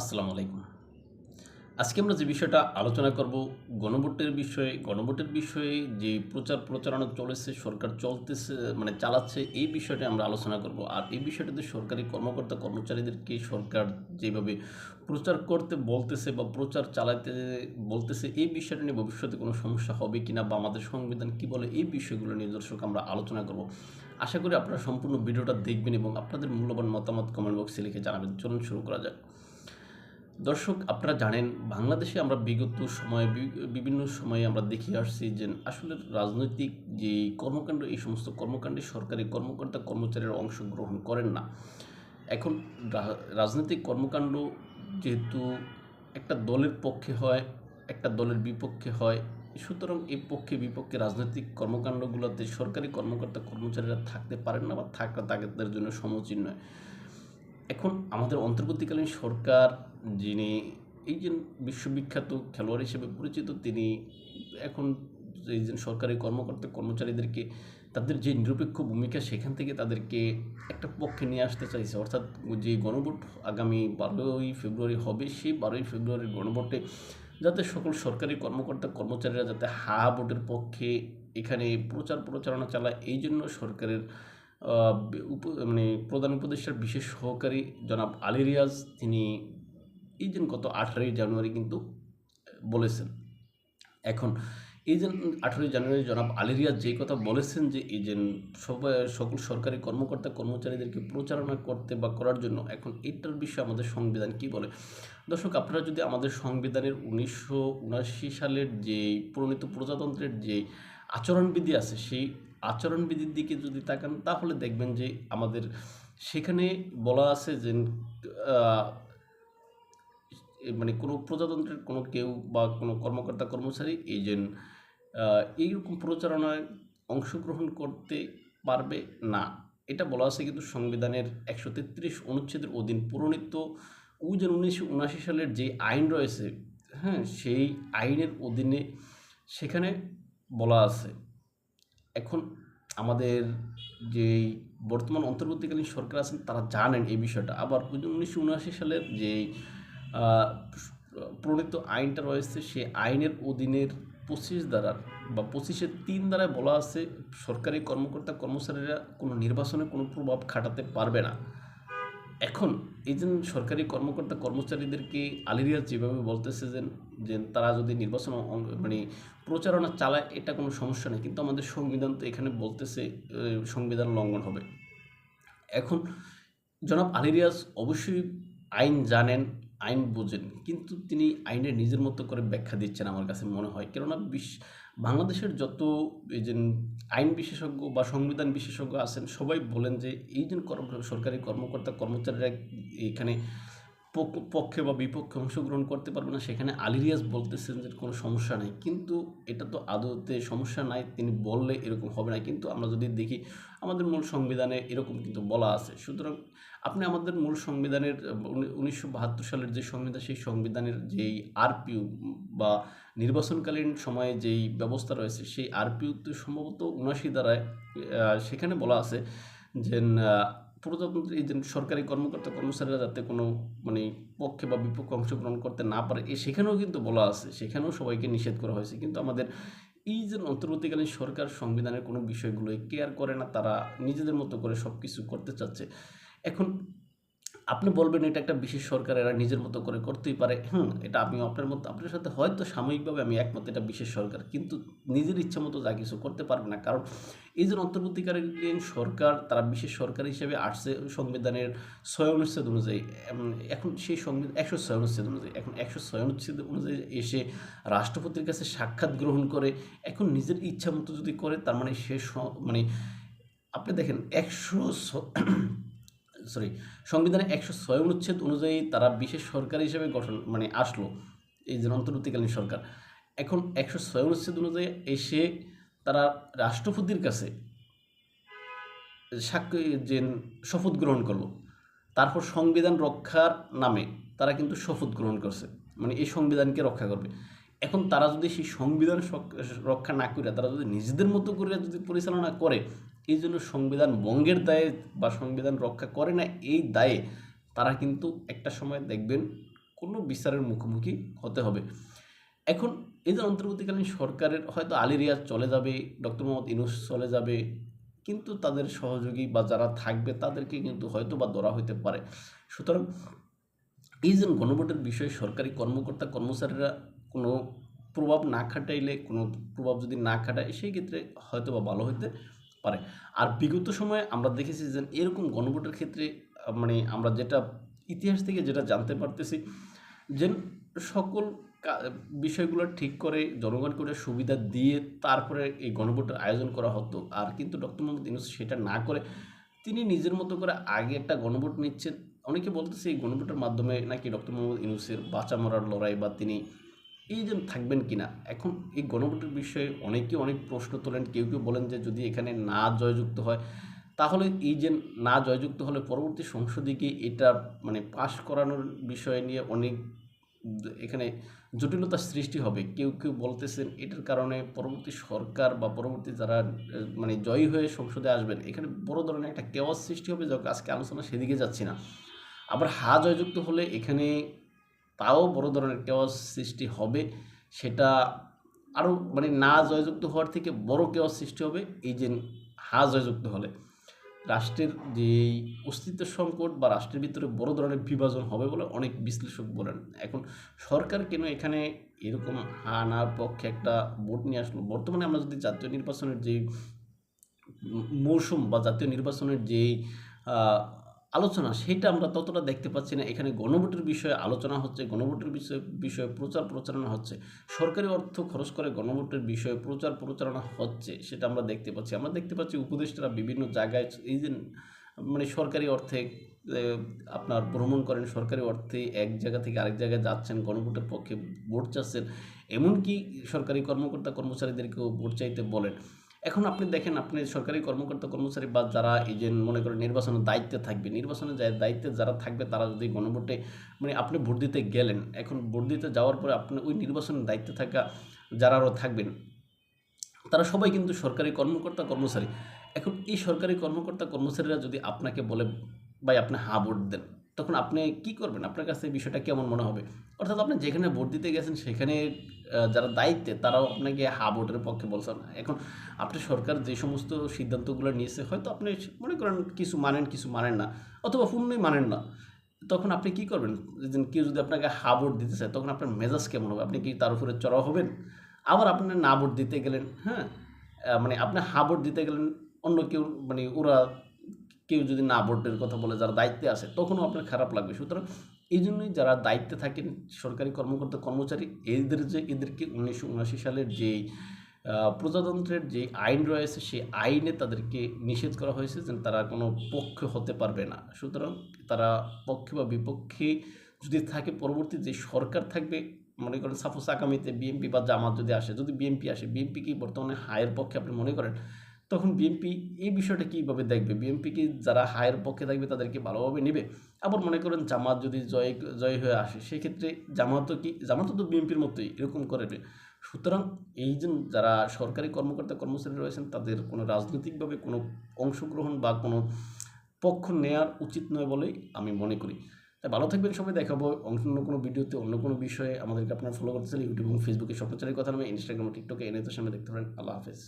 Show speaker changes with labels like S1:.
S1: আসসালামু আলাইকুম। আজকে আমরা যে বিষয়টা আলোচনা করব, গণভোটের বিষয়ে গণভোটের বিষয়ে যে প্রচার প্রচারণা চলেছে, সরকার চলতেছে মানে চালাচ্ছে, এই বিষয়টা আমরা আলোচনা করব। আর এই বিষয়টাতে সরকারি কর্মকর্তা কর্মচারীদেরকে সরকার যেভাবে প্রচার করতে বলতেছে বা প্রচার চালাতে বলতেছে, এই বিষয়টা নিয়ে ভবিষ্যতে কোনো সমস্যা হবে কিনা বা আমাদের সংবিধান কি বলে, এই বিষয়গুলো নিয়ে দর্শক আমরা আলোচনা করব। আশা করি আপনারা সম্পূর্ণ ভিডিওটা দেখবেন এবং আপনাদের মূল্যবান মতামত কমেন্ট বক্সে লিখে জানাবেন। চলুন শুরু করা যাক। দর্শক, আপনারা জানেন, বাংলাদেশে আমরা বিগত সময়ে বিভিন্ন সময়ে আমরা দেখে আসছি যে আসলে রাজনৈতিক যে কর্মকাণ্ড, এই সমস্ত কর্মকাণ্ডে সরকারি কর্মকর্তা, কর্মচারীরা অংশগ্রহণ করেন না। এখন রাজনৈতিক কর্মকাণ্ড যেহেতু একটা দলের পক্ষে হয়, একটা দলের বিপক্ষে হয়, সুতরাং এই পক্ষে বিপক্ষে রাজনৈতিক কর্মকাণ্ডগুলোতে সরকারি কর্মকর্তা, কর্মচারীরা থাকতে পারেন না বা থাকা, তাদের জন্য সমীচীন নয়। এখন আমাদের অন্তর্বর্তীকালীন সরকার যিনি এই যে বিশ্ববিখ্যাত খেলোয়াড় হিসেবে পরিচিত, তিনি এখন এই যে সরকারি কর্মকর্তা কর্মচারীদেরকে তাদের যে নিরপেক্ষ ভূমিকা সেখান থেকে তাদেরকে একটা পক্ষে নিয়ে আসতে চাইছে। অর্থাৎ যে গণভোট আগামী বারোই ফেব্রুয়ারি হবে, সেই বারোই ফেব্রুয়ারির গণভোটে যাতে সকল সরকারি কর্মকর্তা কর্মচারীরা যাতে হা ভোটের পক্ষে এখানে প্রচার প্রচারণা চালায়, এই জন্য সরকারের মানে প্রধান উপদেষ্টার বিশেষ সহকারী জনাব আলী রিয়াজ, তিনি এই যে গত আঠারোই জানুয়ারি কিন্তু বলেছেন। এখন এই যে আঠারোই জানুয়ারি জনাব আলী রিয়াজ যেই কথা বলেছেন যে এই যে সবাই, সকল সরকারি কর্মকর্তা, কর্মচারীদেরকে প্রচারণা করতে বা করার জন্য, এখন এটার বিষয়ে আমাদের সংবিধান কি বলে? দর্শক, আপনারা যদি আমাদের সংবিধানের উনিশশো উনাশি সালের যে প্রণীত প্রজাতন্ত্রের যে আচরণবিধি আছে, সেই আচরণবিধির দিকে যদি তাকান, তাহলে দেখবেন যে আমাদের সেখানে বলা আছে যে মানে কোনো প্রজাতন্ত্রের কোনো কেউ বা কোনো কর্মকর্তা, কর্মচারী এই যে এইরকম প্রচারণায় অংশগ্রহণ করতে পারবে না। এটা বলা আছে কিন্তু সংবিধানের একশো তেত্রিশ অনুচ্ছেদের অধীন ওই যে উনিশশো উনাশি সালের যে আইন রয়েছে হ্যাঁ সেই আইনের অধীনে সেখানে বলা আছে। এখন আমাদের যে বর্তমান অন্তর্বর্তীকালীন সরকার আছেন, তারা জানেন এই বিষয়টা। আবার উনিশশো উনআশি সালের যে প্রণীত আইনটা রয়েছে সে আইনের অধীনের পঁচিশ দ্বারার বা পঁচিশের তিন দ্বারায় বলা আছে, সরকারি কর্মকর্তা কর্মচারীরা কোনো নির্বাচনে কোনো প্রভাব খাটাতে পারবে না। এখন এই যে সরকারি কর্মকর্তা কর্মচারীদেরকে আলিরিয়া যেভাবে বলতেছে যে তারা যদি নির্বাচন মানে প্রচারণা চালায়, এটা কোনো সমস্যা নেই। কিন্তু আমাদের সংবিধান তো এখানে বলতেছে সংবিধান লঙ্ঘন হবে। এখন জনাব আলিরিয়াস অবশ্যই আইন জানেন আইন বোঝেন, কিন্তু তিনি আইনের নিজের মতো করে ব্যাখ্যা দিচ্ছেন আমার কাছে মনে হয়। কেননা বিশ, বাংলাদেশের যত এই যে আইন বিশেষজ্ঞ বা সংবিধান বিশেষজ্ঞ আছেন, সবাই বলেন যে এই যে কর্ম- সরকারি কর্মকর্তা, কর্মচারীরা এখানে পক- পক্ষে বা বিপক্ষে অংশগ্রহণ করতে পারবে না। সেখানে আলিরিয়াস বলতেছেন যে কোনো সমস্যা নেই। কিন্তু এটা তো আদতে সমস্যা নাই, তিনি বললে এরকম হবে না। কিন্তু আমরা যদি দেখি, আমাদের মূল সংবিধানে এরকম কিন্তু বলা আছে। সুতরাং আপনি আমাদের মূল সংবিধানের উনিশশো বাহাত্তর সালের যে সংবিধান, সেই সংবিধানের যেই আরপিউ বা নির্বাচনকালীন সময়ে যেই ব্যবস্থা রয়েছে, সেই আরপিউতে সম্ভবত উনাশি দ্বারায় সেখানে বলা আছে যে প্রজাতন্ত্র এই যে সরকারি কর্মকর্তা কর্মচারীরা যাতে কোনো মানে পক্ষে বা বিপক্ষে অংশগ্রহণ করতে না পারে, এ সেখানেও কিন্তু বলা আছে, সেখানেও সবাইকে নিষেধ করা হয়েছে। কিন্তু আমাদের এই যে অন্তর্বর্তীকালীন সরকার সংবিধানের কোনো বিষয়গুলোই কেয়ার করে না, তারা নিজেদের মতো করে সব কিছু করতে চাচ্ছে। এখন আপনি বলবেন এটা একটা বিশেষ সরকার, এরা নিজের মতো করে করতেই পারে। হুম, এটা আমি আপনার মতো আপনার সাথে হয়তো সাময়িকভাবে আমি একমত এটা বিশেষ সরকার, কিন্তু নিজের ইচ্ছা মতো যা কিছু করতে পারবে না। কারণ এই যে অন্তর্বর্তীকালীন সরকার, তারা বিশেষ সরকার হিসেবে আসছে সংবিধানের ছয় অনুচ্ছেদ অনুযায়ী এখন সেই সংবিধান, একশো ছয় অনুচ্ছেদ অনুযায়ী, এখন একশো ছয় অনুচ্ছেদ অনুযায়ী এসে রাষ্ট্রপতির কাছে সাক্ষাৎ গ্রহণ করে, এখন নিজের ইচ্ছা মতো যদি করে, তার মানে সে মানে আপনি দেখেন একশো সরি সংবিধানের একশো ছয় অনুচ্ছেদ অনুযায়ী তারা বিশেষ সরকার হিসেবে গঠন মানে আসলো, এই যে অন্তর্বর্তীকালীন সরকার। এখন একশো ছয় অনুচ্ছেদ অনুযায়ী এসে তারা রাষ্ট্রপতির কাছে সাক্ষ্য, যে শপথ গ্রহণ করল, তারপর সংবিধান রক্ষার নামে তারা কিন্তু শপথ গ্রহণ করছে মানে এই সংবিধানকে রক্ষা করবে। এখন তারা যদি সেই সংবিধান রক্ষা না করে তারা যদি নিজেদের মতো করে যদি পরিচালনা করে এই জন্য সংবিধান ভঙ্গের দায়ে বা সংবিধান রক্ষা করে না, এই দায়ে তারা কিন্তু একটা সময় দেখবেন কোনো বিচারের মুখোমুখি হতে হবে। এখন এই যে অন্তর্বর্তীকালীন সরকারের হয়তো আলী রিয়াজ চলে যাবে, ডক্টর মোহাম্মদ ইনুস চলে যাবে, কিন্তু তাদের সহযোগী বা যারা থাকবে তাদেরকে কিন্তু হয়তো বা ধরা হইতে পারে। সুতরাং এই যে গণভোটের বিষয়ে সরকারি কর্মকর্তা, কর্মচারীরা কোনো প্রভাব না খাটাইলে, কোনো প্রভাব যদি না খাটায়, সেই ক্ষেত্রে হয়তো বা ভালো হইতে পারে। আর বিগত সময়ে আমরা দেখেছি যে এরকম গণভোটের ক্ষেত্রে মানে আমরা যেটা ইতিহাস থেকে যেটা জানতে পারতেছি যে সকল বিষয়গুলো ঠিক করে জনগণকে ওটা সুবিধা দিয়ে তারপরে এই গণভোটের আয়োজন করা হতো। আর কিন্তু ডক্টর মোহাম্মদ ইউনুস সেটা না করে তিনি নিজের মতো করে আগে একটা গণভোট নিচ্ছেন। অনেকে বলতেছে এই গণভোটের মাধ্যমে নাকি ডক্টর মোহাম্মদ ইউনুসের বাঁচা মরার লড়াই বা তিনি এই যে থাকবেন কিনা, এখন এই গণভোটের বিষয়ে অনেকে অনেক প্রশ্ন তোলেন, কেউ কেউ বলেন যে যদি এখানে না জয়যুক্ত হয়, তাহলে এই যে না জয়যুক্ত হলে পরবর্তী সংসদে গিয়ে এটা মানে পাশ করানোর বিষয় নিয়ে অনেক এখানে জটিলতার সৃষ্টি হবে। কেউ কেউ বলতেছেন এটার কারণে পরবর্তী সরকার বা পরবর্তী যারা মানে জয়ী হয়ে সংসদে আসবেন, এখানে বড় ধরনের একটা কেওয়াজ সৃষ্টি হবে যখন আজকে আলোচনা সেদিকে যাচ্ছি না। আবার হা জয়যুক্ত হলে এখানে তাও বড় ধরনের কেওয়াজ সৃষ্টি হবে। সেটা আরও মানে না জয়যুক্ত হওয়ার থেকে বড় কেওয়াজ সৃষ্টি হবে এই যে হা জয়যুক্ত হলে। রাষ্ট্রের যে অস্তিত্ব সংকট বা রাষ্ট্রের ভিতরে বড় ধরনের বিভাজন হবে বলে অনেক বিশ্লেষক বলেন। এখন সরকার কেন এখানে এরকম হা নার পক্ষে একটা ভোট নিয়ে আসলো? বর্তমানে আমরা যদি জাতীয় নির্বাচনের ম- মৌসুম বা জাতীয় নির্বাচনের যেই আলোচনা, সেটা আমরা ততটা দেখতে পাচ্ছি না। এখানে গণভোটের বিষয়ে আলোচনা হচ্ছে, গণভোটের বিষয়ে বিষয়ে প্রচার প্রচারণা হচ্ছে। সরকারি অর্থ খরচ করে গণভোটের বিষয়ে প্রচার প্রচারণা হচ্ছে, সেটা আমরা দেখতে পাচ্ছি। আমরা দেখতে পাচ্ছি উপদেষ্টারা বিভিন্ন জায়গায় এই যে মানে সরকারি অর্থে আপনার ভ্রমণ করেন, সরকারি অর্থে এক জায়গা থেকে আরেক জায়গায় যাচ্ছেন, গণভোটের পক্ষে ভোট চাচ্ছেন। এমনকি সরকারি কর্মকর্তা কর্মচারীদেরকেও ভোট চাইতে বলেন। এখন আপনি দেখেন, আপনি সরকারি কর্মকর্তা, কর্মচারী বা যারা এই যে মনে করেন নির্বাচনের দায়িত্বে থাকবে, নির্বাচনের দায়িত্বে যারা থাকবে তারা যদি গণভোটে মানে আপনি ভোট দিতে গেলেন, এখন ভোট দিতে যাওয়ার পরে আপনি ওই নির্বাচনের দায়িত্বে থাকা যারা আরও থাকবেন, তারা সবাই কিন্তু সরকারি কর্মকর্তা, কর্মচারী। এখন এই সরকারি কর্মকর্তা, কর্মচারীরা যদি আপনাকে বলে, ভাই, আপনি হা ভোট দেন। তখন আপনি কি করবেন? আপনার কাছে বিষয়টা কেমন মনে হবে? অর্থাৎ আপনি যেখানে ভোট দিতে গেছেন, সেখানে যারা দায়িত্বে, তারাও আপনাকে হা ভোটের পক্ষে বলছেন এখন আপনি সরকার যে সমস্ত সিদ্ধান্তগুলো নিয়েছে, হয়তো আপনি মনে করেন কিছু মানেন কিছু মানেন না, অথবা পূর্ণই মানেন না। তখন আপনি কি করবেন? কেউ যদি আপনাকে হা ভোট দিতে চায়, তখন আপনার মেজাজ কেমন হবে? আপনি কি তার উপরে চড়াও হবেন? আবার আপনি না ভোট দিতে গেলেন হ্যাঁ? মানে আপনি হা ভোট দিতে গেলেন, অন্য কেউ মানে ওরা কেউ যদি না ভোটের কথা বলে যারা দায়িত্বে আসে তখনও আপনার খারাপ লাগবে। সুতরাং এই জন্যই যারা দায়িত্বে থাকেন, সরকারি কর্মকর্তা, কর্মচারী, এদের যে, এদেরকে উনিশশো উনআশি সালের যেই প্রজাতন্ত্রের যে আইন রয়েছে, সেই আইনে তাদেরকে নিষেধ করা হয়েছে যে তারা কোনো পক্ষ হতে পারবে না। সুতরাং তারা পক্ষে বা বিপক্ষে যদি থাকে, পরবর্তী যে সরকার থাকবে, মনে করেন সাপোজ আগামীতে বিএনপি বা জামাত যদি আসে, যদি বিএনপি আসে, বিএনপি কি বর্তমানে হায়ের পক্ষে আপনি মনে করেন? তখন বিএনপি এই বিষয়টা কীভাবে দেখবে? বিএনপি কি যারা হায়ের পক্ষে থাকবে তাদেরকে ভালোভাবে নেবে? আবার মনে করেন জামাত যদি জয় জয় হয়ে আসে, সেক্ষেত্রে জামাতও কি, জামাতও তো বিএনপির মতোই এরকম করবে সুতরাং এই যে যারা সরকারি কর্মকর্তা, কর্মচারী রয়েছেন, তাদের কোনো রাজনৈতিকভাবে কোনো অংশগ্রহণ বা কোনো পক্ষ নেওয়ার উচিত নয় বলেই আমি মনে করি। তাই ভালো থাকবেন সবাই দেখাবো অন্য কোনো ভিডিওতে, অন্য কোনো বিষয়ে। আমাদেরকে আপনারা ফলো করতে চাইলে ইউটিউব এবং ফেসবুকে সপ্রচারের কথা নামে ইনস্টাগ্রাম টিকটকে এনে তো সামনে দেখতে পারেন। আল্লাহ হাফেজ।